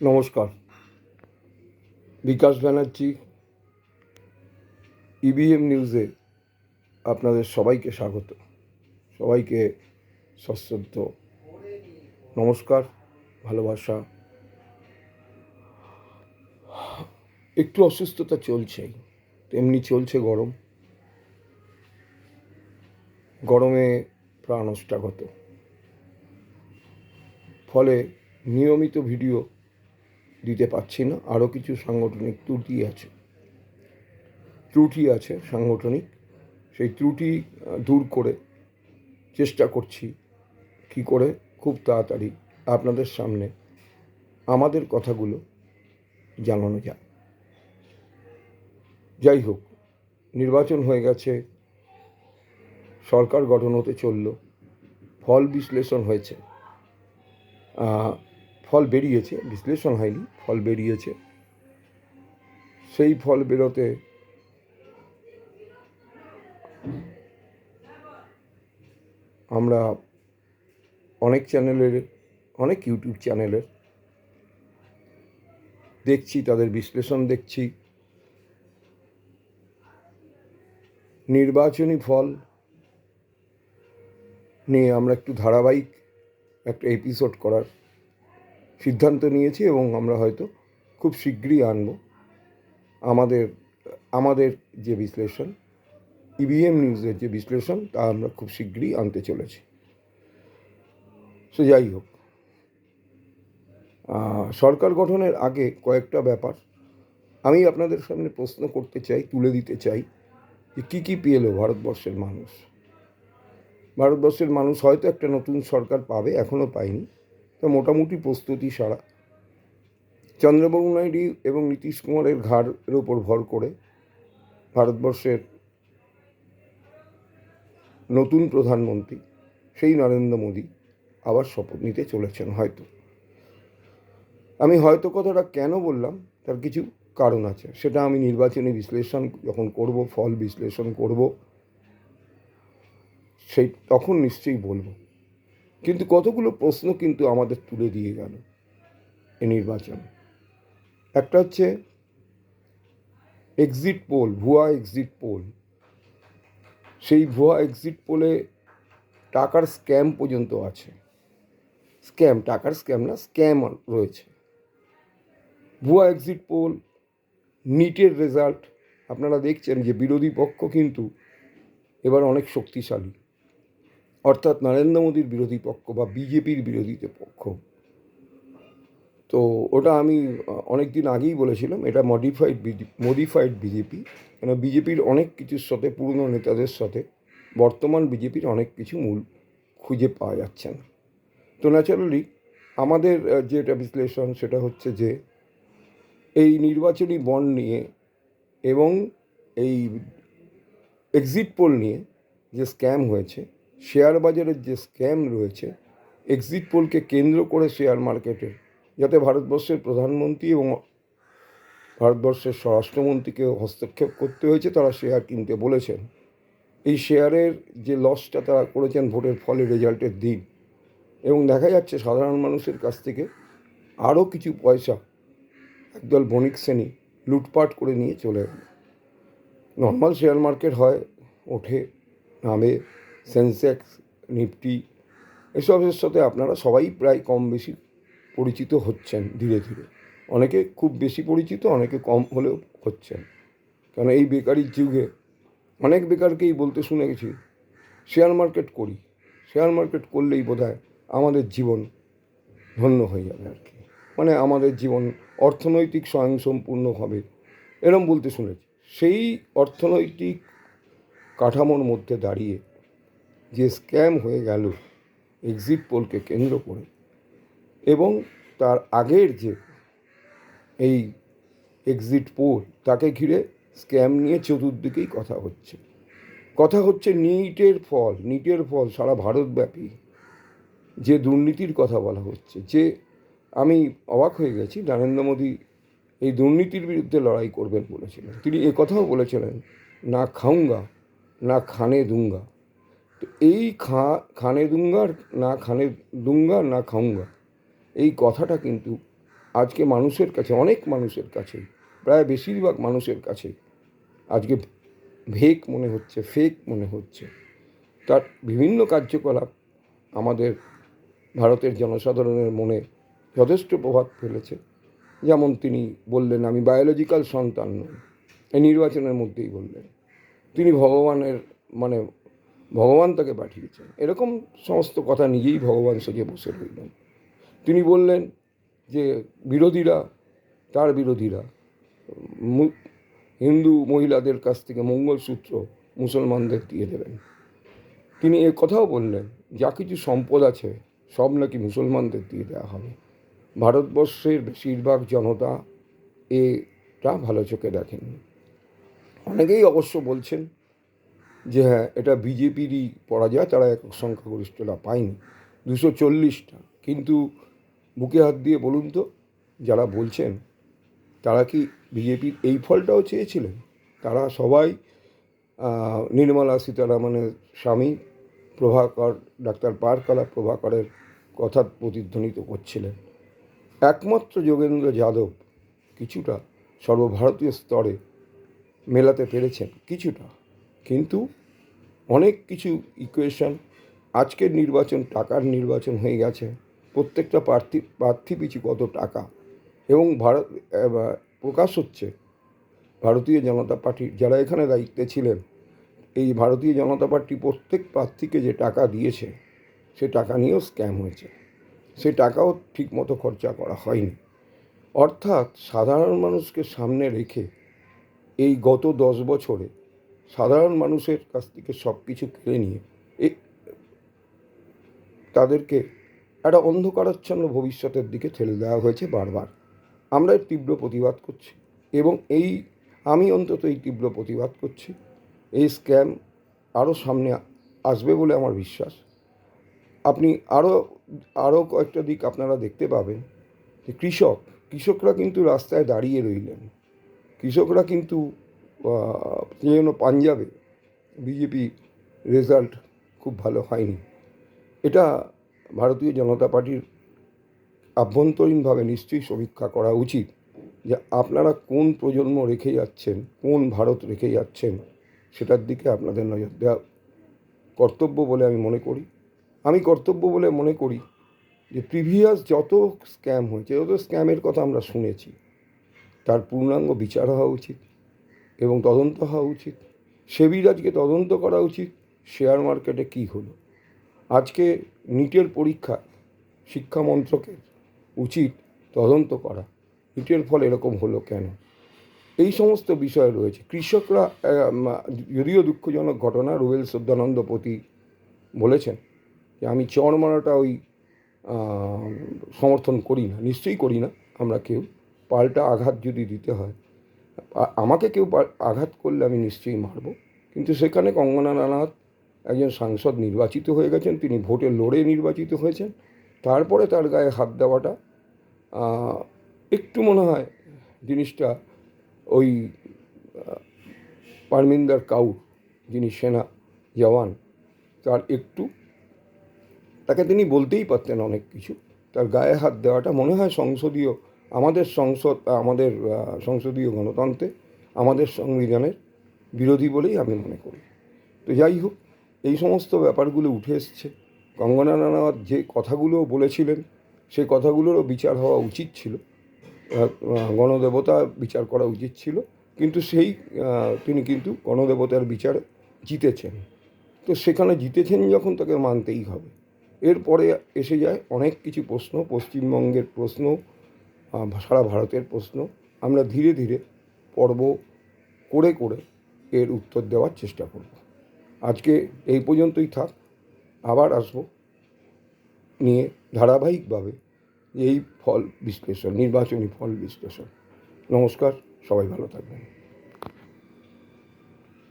নমস্কার। বিকাশ ব্যানার্জি ইভিএম নিউজে আপনাদের সবাইকে স্বাগত। সবাইকে সশ্রদ্ধ নমস্কার, ভালোবাসা। একটু অসুস্থতা চলছেই তেমনি চলছে গরম। গরমে প্রাণ অষ্টাগত। ফলে নিয়মিত ভিডিও দিতে পারছি না। আরও কিছু সাংগঠনিক ত্রুটি আছে। ত্রুটি আছে, সাংগঠনিক। সেই ত্রুটি দূর করে চেষ্টা করছি। কি করে? খুব তাড়াতাড়ি আপনাদের সামনে আমাদের কথাগুলো জানানো যায় যাই হোক, নির্বাচন হয়ে গেছে, সরকার গঠন হতে চলল, ফল বিশ্লেষণ হয়েছে। ফল বেরিয়েছে, বিশ্লেষণ হয়নি, ফল বেরিয়েছে। সেই ফল বেরোতে আমরা অনেক চ্যানেলের, অনেক ইউটিউব চ্যানেলের দেখছি, তাদের বিশ্লেষণ দেখছি। নির্বাচনী ফল নিয়ে আমরা একটু ধারাবাহিক একটা এপিসোড করার সিদ্ধান্ত নিয়েছি এবং আমরা হয়তো খুব শীঘ্রই আনব। আমাদের আমাদের যে বিশ্লেষণ ইভিএম নিউজের যে বিশ্লেষণ, তা আমরা খুব শীঘ্রই আনতে চলেছি। সে যাই হোক সরকার গঠনের আগে কয়েকটা ব্যাপার আমি আপনাদের সামনে প্রশ্ন করতে চাই, তুলে দিতে চাই, যে কী কী পেল ভারতবর্ষের মানুষ? ভারতবর্ষের মানুষ হয়তো একটা নতুন সরকার পাবে এখনও পায়নি। তো মোটামুটি প্রস্তুতি সারা। চন্দ্রবাবু নাইডু এবং নীতিশ কুমারের ঘাড়ের ওপর ভর করে ভারতবর্ষের নতুন প্রধানমন্ত্রী সেই নরেন্দ্র মোদী আবার শপথ নিতে চলেছেন হয়তো। আমি হয়তো কথাটা কেন বললাম, তার কিছু কারণ আছে। সেটা আমি নির্বাচনী বিশ্লেষণ যখন করব, ফল বিশ্লেষণ করব, সেই তখন নিশ্চয়ই বলব। কিন্তু কতগুলো প্রশ্ন কিন্তু আমাদের তুলে দিয়ে গেল এই নির্বাচন। একটা হচ্ছে এক্সিট পোল ভুয়া এক্সিট পোল সেই ভুয়া এক্সিট পোলে টাকার স্ক্যাম পর্যন্ত আছে। স্ক্যাম টাকার স্ক্যাম না স্ক্যাম রয়েছে। ভুয়া এক্সিট পোল নিটের রেজাল্ট আপনারা দেখছেন যে বিরোধী পক্ষ কিন্তু এবার অনেক শক্তিশালী। অর্থাৎ নরেন্দ্র মোদীর বিরোধী পক্ষ বা বিজেপির বিরোধী পক্ষ। তো ওটা আমি অনেক দিন আগেই বলেছিলাম, এটা মডিফাইড মডিফাইড বিজেপি। কেন, বিজেপির অনেক কিছুর সাথে, পুরনো নেতাদের সাথে, বর্তমান বিজেপির অনেক কিছু মূল খুঁজে পাওয়া যাচ্ছে না। তো ন্যাচারালি আমাদের যেটা বিশ্লেষণ, সেটা হচ্ছে যে, এই নির্বাচনী বন্ড নিয়ে এবং এই এক্সিট পোল নিয়ে যে স্ক্যাম হয়েছে শেয়ার বাজারের যে স্ক্যাম রয়েছে এক্সিট পোলকে কেন্দ্র করে শেয়ার মার্কেটের, যাতে ভারতবর্ষের প্রধানমন্ত্রী এবং ভারতবর্ষের স্বরাষ্ট্রমন্ত্রীকে হস্তক্ষেপ করতে হয়েছে, তারা শেয়ার কিনতে বলেছেন। এই শেয়ারের যে লসটা তারা করেছেন ভোটের ফলে রেজাল্টের দিন, এবং দেখা যাচ্ছে সাধারণ মানুষের কাছ থেকে আরও কিছু পয়সা একদল বণিক শ্রেণি লুটপাট করে নিয়ে চলে গেল। নর্মাল শেয়ার মার্কেট হয়, ওঠে, নামে সেন্সেক্স, নিফটি এসবের সাথে আপনারা সবাই প্রায় কম বেশি পরিচিত হচ্ছেন ধীরে ধীরে। অনেকে খুব বেশি পরিচিত, অনেকে কম হলেও হচ্ছেন। কারণ এই বেকারির যুগে অনেক বেকারকেই বলতে শুনে গেছি, শেয়ার মার্কেট করি। শেয়ার মার্কেট করলেই বোধহয় আমাদের জীবন ধন্য হয়ে যাবে আর কি। মানে আমাদের জীবন অর্থনৈতিক স্বয়ংসম্পূর্ণ হবে। এরম বলতে শুনেছি। সেই অর্থনৈতিক কাঠামোর মধ্যে দাঁড়িয়ে যে স্ক্যাম হয়ে গেল এক্সিট পোলকে কেন্দ্র করে এবং তার আগের যে এই এক্সিট পোল, তাকে ঘিরে স্ক্যাম নিয়ে চতুর্দিকেই কথা হচ্ছে। কথা হচ্ছে নিটের ফল নিটের ফল সারা ভারতব্যাপী যে দুর্নীতির কথা বলা হচ্ছে। যে আমি অবাক হয়ে গেছি, নরেন্দ্র মোদী এই দুর্নীতির বিরুদ্ধে লড়াই করবেন বলেছিলেন। তিনি কথাও বলেছিলেন, না খাউঙ্গা, না খানে দুঙ্গা। তো এই খা, খানে দুঙ্গার না খানে দুঙ্গা না খাউঙ্গা এই কথাটা কিন্তু আজকে মানুষের কাছে, অনেক মানুষের কাছেই, প্রায় বেশিরভাগ মানুষের কাছেই আজকে ভেক মনে হচ্ছে, ফেক মনে হচ্ছে। তার বিভিন্ন কার্যকলাপ আমাদের ভারতের জনসাধারণের মনে যথেষ্ট প্রভাব ফেলেছে। যেমন তিনি বললেন, আমি বায়োলজিক্যাল সন্তান নই। এই নির্বাচনের মধ্যেই বললেন। তিনি ভগবানের মানে ভগবান তাকে পাঠিয়েছেন। এরকম সমস্ত কথা নিজেই ভগবান সেজে বসে রইলেন। তিনি বললেন যে বিরোধীরা তার বিরোধীরা? হিন্দু মহিলাদের কাছ থেকে মঙ্গলসূত্র মুসলমানদের দিয়ে দেবেন। তিনি এ কথাও বললেন, যা কিছু সম্পদ আছে, সব নাকি মুসলমানদের দিয়ে দেওয়া হবে। ভারতবর্ষের বেশিরভাগ জনতা এটা ভালো চোখে দেখেননি। অনেকেই অবশ্য বলছেন যে হ্যাঁ এটা বিজেপিরই পরাজয়, তারা একক সংখ্যাগরিষ্ঠরা পায়নি। দুশো চল্লিশটা। কিন্তু বুকে হাত দিয়ে বলুন তো, যারা বলছেন, তারা কি বিজেপির এই ফলটাও চেয়েছিলেন? তারা সবাই নির্মলা সীতারামনের স্বামী, প্রভাকর, ডাক্তার পারকালা প্রভাকরের কথা প্রতিধ্বনিত করছিলেন। একমাত্র যোগেন্দ্র যাদব কিছুটা সর্বভারতীয় স্তরে মেলাতে পেরেছেন, কিছুটা। কিন্তু অনেক কিছু ইকুয়েশন আজকের নির্বাচন, টাকার নির্বাচন হয়ে গেছে। প্রত্যেকটা প্রার্থী প্রার্থী পিছু কত টাকা? এবং ভারত প্রকাশ হচ্ছে। ভারতীয় জনতা পার্টির যারা এখানে দায়িত্বে ছিলেন, এই ভারতীয় জনতা পার্টি প্রত্যেক প্রার্থীকে যে টাকা দিয়েছে, সে টাকা নিয়েও স্ক্যাম হয়েছে। সে টাকাও ঠিকমতো খরচা করা হয়নি। অর্থাৎ সাধারণ মানুষকে সামনে রেখে এই গত দশ বছরে সাধারণ মানুষের কাছ থেকে সব কিছু কেড়ে নিয়ে এ তাদেরকে একটা অন্ধকারাচ্ছন্ন ভবিষ্যতের দিকে ঠেলে দেওয়া হয়েছে বারবার। আমরা এর তীব্র প্রতিবাদ করছি এবং এই, আমি অন্তত এই তীব্র প্রতিবাদ করছি। এই স্ক্যাম আরও সামনে আসবে বলে আমার বিশ্বাস। আপনি আরও আরও কয়েকটা দিক আপনারা দেখতে পাবেন যে কৃষক, কৃষকরা কিন্তু রাস্তায় দাঁড়িয়ে রইলেন। কৃষকরা কিন্তু আহ, যেন পাঞ্জাবে বিজেপি রেজাল্ট খুব ভালো হয়নি। এটা ভারতীয় জনতা পার্টির আভ্যন্তরীণভাবে নিশ্চয়ই সমীক্ষা করা উচিত যে আপনারা কোন প্রজন্ম রেখে যাচ্ছেন কোন ভারত রেখে যাচ্ছেন সেটার দিকে আপনাদের নজর দেওয়া কর্তব্য বলে আমি মনে করি। আমি কর্তব্য বলে মনে করি যে প্রিভিয়াস যত স্ক্যাম হয়েছে যত স্ক্যামের কথা আমরা শুনেছি তার পূর্ণাঙ্গ বিচার হওয়া উচিত। এবং তদন্ত হওয়া উচিত। সেবির আজকে তদন্ত করা উচিত শেয়ার মার্কেটে কী হলো? আজকে নিটের পরীক্ষা শিক্ষা মন্ত্রকের উচিত তদন্ত করা। নিটের ফল এরকম হলো কেন? এই সমস্ত বিষয় রয়েছে। কৃষকরা যদিও দুঃখজনক ঘটনা, রুবেল সদ্যানন্দপতি বলেছেন যে, আমি চর মারাটা ওই সমর্থন করি না, নিশ্চয়ই করি না, আমরা কেউ। পাল্টা আঘাত যদি দিতে হয় আমাকে কেউ আঘাত করলে আমি নিশ্চয়ই মারব। কিন্তু সেখানে কঙ্গনা রানাওয়াত একজন সাংসদ নির্বাচিত হয়ে গেছেন, তিনি ভোটে লড়ে নির্বাচিত হয়েছেন। তারপরে তার গায়ে হাত দেওয়াটা একটু মনে হয় জিনিসটা ওই পারমিন্দার কাউর, যিনি সেনা জওয়ান, তার একটু, তাকে তিনি বলতেই পারতেন অনেক কিছু। তার গায়ে হাত দেওয়াটা মনে হয় সংসদীয় আমাদের সংসদ, আমাদের সংসদীয় গণতন্ত্রে আমাদের সংবিধানের বিরোধী বলেই আমি মনে করি। তো যাই হোক, এই সমস্ত ব্যাপারগুলো উঠে এসছে। কঙ্গনা রানাওয়াত যে কথাগুলো বলেছিলেন সেই কথাগুলোরও বিচার হওয়া উচিত ছিল। গণদেবতা বিচার করা উচিত ছিল। কিন্তু সেই তিনি কিন্তু গণদেবতার বিচারে জিতেছেন। তো সেখানে জিতেছেন যখন তাকে মানতেই হবে। এরপরে এসে যায় অনেক কিছু প্রশ্ন, পশ্চিমবঙ্গের প্রশ্ন সারা ভারতের প্রশ্ন। আমরা ধীরে ধীরে পর্ব করে করে এর উত্তর দেওয়ার চেষ্টা করব। আজকে এই পর্যন্তই থাক। আবার আসব নিয়ে ধারাবাহিকভাবে এই ফল বিশ্লেষণ, নির্বাচনী ফল বিশ্লেষণ। নমস্কার, সবাই ভালো থাকবেন।